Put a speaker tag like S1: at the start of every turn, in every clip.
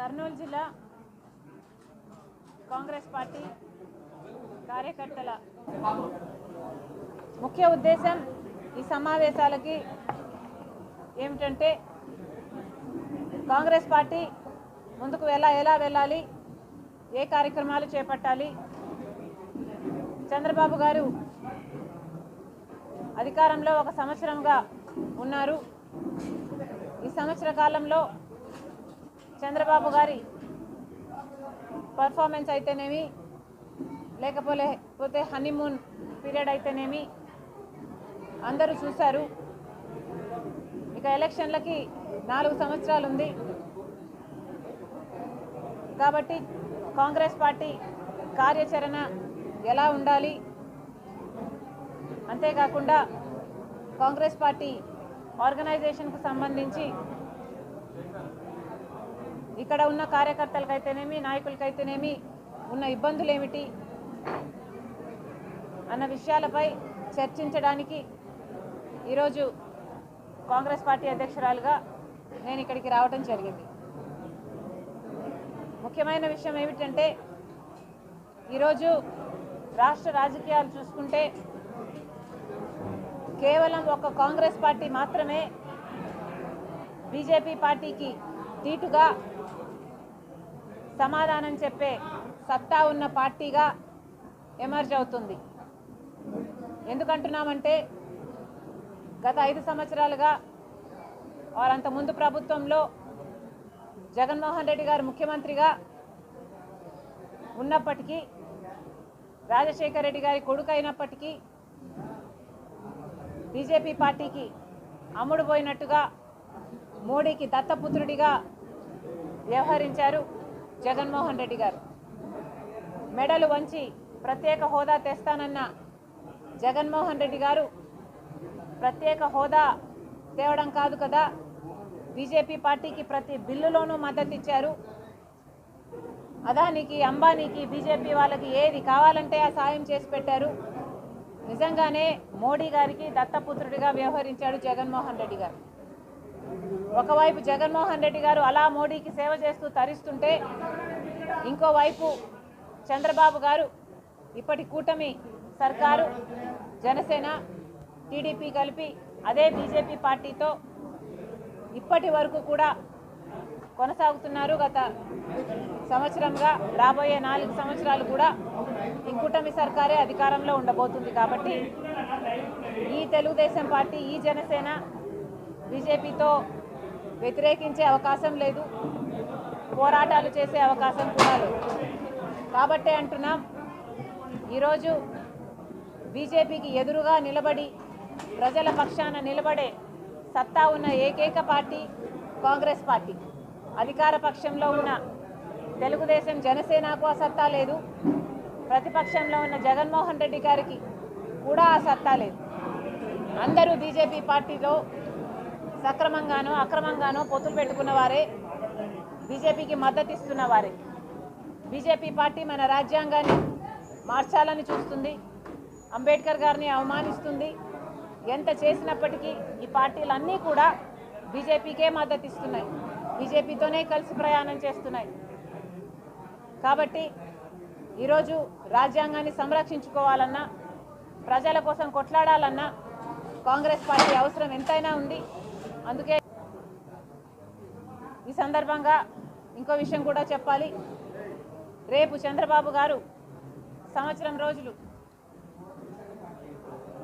S1: కర్నూలు జిల్లా కాంగ్రెస్ పార్టీ కార్యకర్తల ముఖ్య ఉద్దేశం ఈ సమావేశాలకి ఏమిటంటే కాంగ్రెస్ పార్టీ ముందుకు ఎలా ఎలా వెళ్ళాలి ఏ కార్యక్రమాలు చేపట్టాలి చంద్రబాబు గారు అధికారంలో ఒక సంవత్సరంగా ఉన్నారు. ఈ సంవత్సర కాలంలో చంద్రబాబు గారి పర్ఫార్మెన్స్ అయితేనేమి లేకపోతే పోతే హనీమూన్ పీరియడ్ అయితేనేమి అందరూ చూశారు. ఇక ఎలక్షన్లకి నాలుగు సంవత్సరాలు ఉంది. కాబట్టి కాంగ్రెస్ పార్టీ కార్యాచరణ ఎలా ఉండాలి? అంతేకాకుండా కాంగ్రెస్ పార్టీ ఆర్గనైజేషన్కు సంబంధించి ఇక్కడ ఉన్న కార్యకర్తలకైతేనేమి నాయకులకైతేనేమి ఉన్న ఇబ్బందులు ఏమిటి అన్న విషయాలపై చర్చించడానికి ఈరోజు కాంగ్రెస్ పార్టీ అధ్యక్షురాలుగా నేను ఇక్కడికి రావడం జరిగింది. ముఖ్యమైన విషయం ఏమిటంటే ఈరోజు రాష్ట్ర రాజకీయాలు చూసుకుంటే కేవలం ఒక కాంగ్రెస్ పార్టీ మాత్రమే బీజేపీ పార్టీకి దీటుగా సమాధానం చెప్పే సత్తా ఉన్న పార్టీగా ఎమర్జ్ అవుతుంది. ఎందుకంటున్నామంటే గత ఐదు సంవత్సరాలుగా వారంత ముందు ప్రభుత్వంలో జగన్మోహన్ రెడ్డి గారు ముఖ్యమంత్రిగా ఉన్నప్పటికీ రాజశేఖర్ రెడ్డి గారి కొడుకు అయినప్పటికీ బీజేపీ పార్టీకి అమ్ముడు పోయినట్టుగా మోడీకి దత్తపుత్రుడిగా వ్యవహరించారు జగన్మోహన్ రెడ్డి గారు. మెడలు వంచి ప్రత్యేక హోదా తెస్తానన్న జగన్మోహన్ రెడ్డి గారు ప్రత్యేక హోదా తేవడం కాదు కదా? బీజేపీ పార్టీకి ప్రతి బిల్లులోనూ మద్దతు ఇచ్చారు. అదానికి అంబానీకి బీజేపీ వాళ్ళకి ఏది కావాలంటే ఆ సాయం చేసి పెట్టారు. నిజంగానే మోడీ గారికి దత్తపుత్రుడిగా వ్యవహరించాడు జగన్మోహన్ రెడ్డి గారు. ఒకవైపు జగన్మోహన్ రెడ్డి గారు అలా మోడీకి సేవ చేస్తూ తరిస్తుంటే ఇంకోవైపు చంద్రబాబు గారు ఇప్పటి కూటమి సర్కారు జనసేన టీడీపీ కలిపి అదే బీజేపీ పార్టీతో ఇప్పటి వరకు కూడా కొనసాగుతున్నారు. గత సంవత్సరంగా రాబోయే నాలుగు సంవత్సరాలు కూడా ఈ కూటమి సర్కారే అధికారంలో ఉండబోతుంది కాబట్టి ఈ తెలుగుదేశం పార్టీ ఈ జనసేన బీజేపీతో వ్యతిరేకించే అవకాశం లేదు. పోరాటాలు చేసే అవకాశం కూడా లేదు. కాబట్టే అంటున్నాం ఈరోజు బీజేపీకి ఎదురుగా నిలబడి ప్రజల పక్షాన నిలబడే సత్తా ఉన్న ఏకైక పార్టీ కాంగ్రెస్ పార్టీ. అధికార పక్షంలో ఉన్న తెలుగుదేశం జనసేనకు ఆ సత్తా లేదు. ప్రతిపక్షంలో ఉన్న జగన్మోహన్ రెడ్డి గారికి కూడా ఆ సత్తా లేదు. అందరూ బీజేపీ పార్టీలో సక్రమంగానో అక్రమంగానో పొత్తులు పెట్టుకున్న వారే బీజేపీకి మద్దతు ఇస్తున్న వారే. బీజేపీ పార్టీ మన రాజ్యాంగాన్ని మార్చాలని చూస్తుంది. అంబేద్కర్ గారిని అవమానిస్తుంది. ఎంత చేసినప్పటికీ ఈ పార్టీలన్నీ కూడా బీజేపీకే మద్దతు ఇస్తున్నాయి. బీజేపీతోనే కలిసి ప్రయాణం చేస్తున్నాయి. కాబట్టి ఈరోజు రాజ్యాంగాన్ని సంరక్షించుకోవాలన్నా ప్రజల కోసం కొట్లాడాలన్నా కాంగ్రెస్ పార్టీ అవసరం ఎంతైనా ఉంది. అందుకే ఈ సందర్భంగా ఇంకో విషయం కూడా చెప్పాలి. రేపు చంద్రబాబు గారు సంవత్సరం రోజులు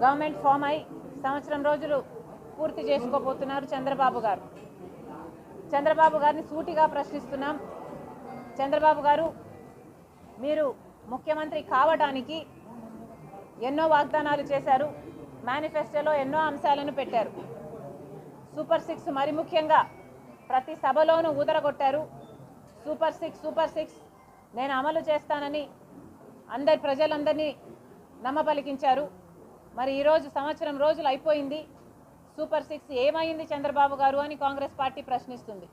S1: గవర్నమెంట్ ఫామ్ అయి సంవత్సరం రోజులు పూర్తి చేసుకోబోతున్నారు చంద్రబాబు గారు. చంద్రబాబు గారిని సూటిగా ప్రశ్నిస్తున్నాం. చంద్రబాబు గారు మీరు ముఖ్యమంత్రి కావడానికి ఎన్నో వాగ్దానాలు చేశారు. మేనిఫెస్టోలో ఎన్నో అంశాలను పెట్టారు. సూపర్ సిక్స్ మరి ముఖ్యంగా ప్రతి సభలోనూ ఊదరగొట్టారు. Super six super six. నేను అమలు చేస్తానని అందరి ప్రజలందరినీ నమ్మపలికించారు. మరి ఈరోజు సంవత్సరం రోజులు అయిపోయింది. సూపర్ సిక్స్ ఏమైంది చంద్రబాబు గారు అని Congress party ప్రశ్నిస్తుంది.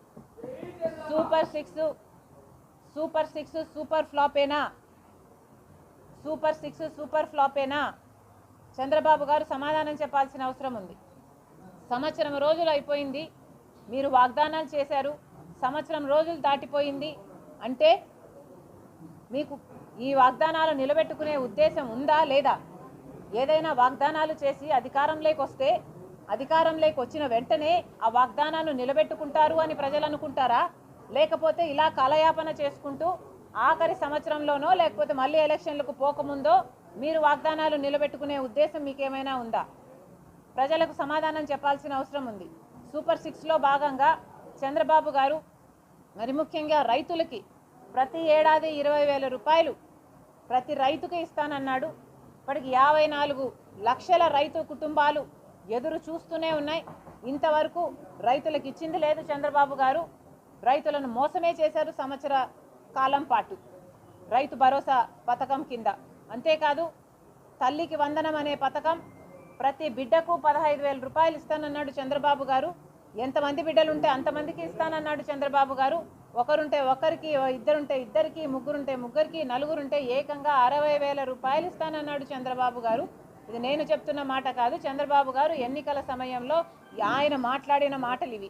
S1: Super six super six super ఫ్లాపేనా? Super six super ఫ్లాపేనా? చంద్రబాబు గారు సమాధానం చెప్పాల్సిన అవసరం ఉంది. సంవత్సరం రోజులు అయిపోయింది. మీరు వాగ్దానాలు చేశారు. సంవత్సరం రోజులు దాటిపోయింది. అంటే మీకు ఈ వాగ్దానాలు నిలబెట్టుకునే ఉద్దేశం ఉందా లేదా? ఏదైనా వాగ్దానాలు చేసి అధికారంలోకి వస్తే అధికారంలోకి వచ్చిన వెంటనే ఆ వాగ్దానాలు నిలబెట్టుకుంటారు అని ప్రజలు అనుకుంటారా? లేకపోతే ఇలా కాలయాపన చేసుకుంటూ ఆఖరి సంవత్సరంలోనో లేకపోతే మళ్ళీ ఎలక్షన్లకు పోకముందో మీరు వాగ్దానాలు నిలబెట్టుకునే ఉద్దేశం మీకేమైనా ఉందా? ప్రజలకు సమాధానం చెప్పాల్సిన అవసరం ఉంది. సూపర్ సిక్స్లో భాగంగా చంద్రబాబు గారు మరి ముఖ్యంగా రైతులకి ప్రతి ఏడాది ఇరవై వేల రూపాయలు ప్రతి రైతుకి ఇస్తానన్నాడు. ఇప్పటికి యాభై నాలుగు లక్షల రైతు కుటుంబాలు ఎదురు చూస్తూనే ఉన్నాయి. ఇంతవరకు రైతులకు ఇచ్చింది లేదు చంద్రబాబు గారు. రైతులను మోసమే చేశారు సంవత్సర కాలం పాటు. రైతు భరోసా పథకం కింద. అంతేకాదు తల్లికి వందనం అనే పథకం ప్రతి బిడ్డకు పదహైదు వేల రూపాయలు ఇస్తానన్నాడు చంద్రబాబు గారు. ఎంతమంది బిడ్డలు ఉంటే అంతమందికి ఇస్తానన్నాడు చంద్రబాబు గారు. ఒకరుంటే ఒకరికి ఇద్దరుంటే ఇద్దరికి ముగ్గురుంటే ముగ్గురికి నలుగురుంటే ఏకంగా అరవై వేల రూపాయలు ఇస్తానన్నాడు చంద్రబాబు గారు. ఇది నేను చెప్తున్న మాట కాదు. చంద్రబాబు గారు ఎన్నికల సమయంలో ఆయన మాట్లాడిన మాటలు ఇవి.